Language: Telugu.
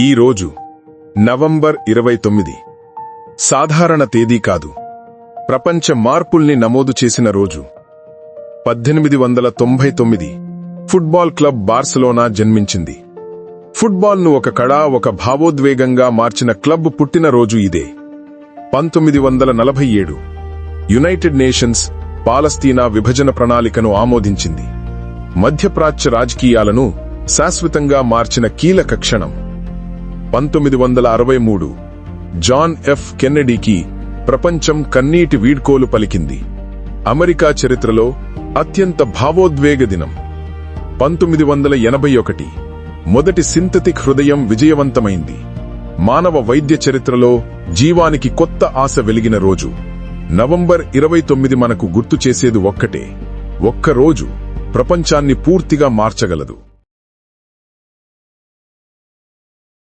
ఈ రోజు నవంబర్ ఇరవై తొమ్మిది. సాధారణ తేదీ కాదు. ప్రపంచ మార్పుల్ని నమోదు చేసిన రోజు. పద్దెనిమిది వందల తొంభై తొమ్మిది ఫుట్బాల్ క్లబ్ బార్సలోనా జన్మించింది. ఫుట్బాల్ను ఒక కళ ఒక భావోద్వేగంగా మార్చిన క్లబ్ పుట్టినరోజు ఇదే. పంతొమ్మిది వందల నలభై ఏడు యునైటెడ్ నేషన్స్ పాలస్తీనా విభజన ప్రణాళికను ఆమోదించింది. మధ్యప్రాచ్య రాజకీయాలను శాశ్వతంగా మార్చిన కీలక క్షణం. పంతొమ్మిది వందల అరవై మూడు జాన్ ఎఫ్ కెన్నడీకి ప్రపంచం కన్నీటి వీడ్కోలు పలికింది. అమెరికా చరిత్రలో అత్యంత భావోద్వేగ దినం. పంతొమ్మిది వందల ఎనభై ఒకటి మొదటి సింథటిక్ హృదయం విజయవంతమైంది. మానవ వైద్య చరిత్రలో జీవానికి కొత్త ఆశ వెలిగిన రోజు. నవంబర్ ఇరవై తొమ్మిది మనకు గుర్తు చేసేది ఒక్కటే. ఒక్క రోజు ప్రపంచాన్ని పూర్తిగా మార్చగలదు.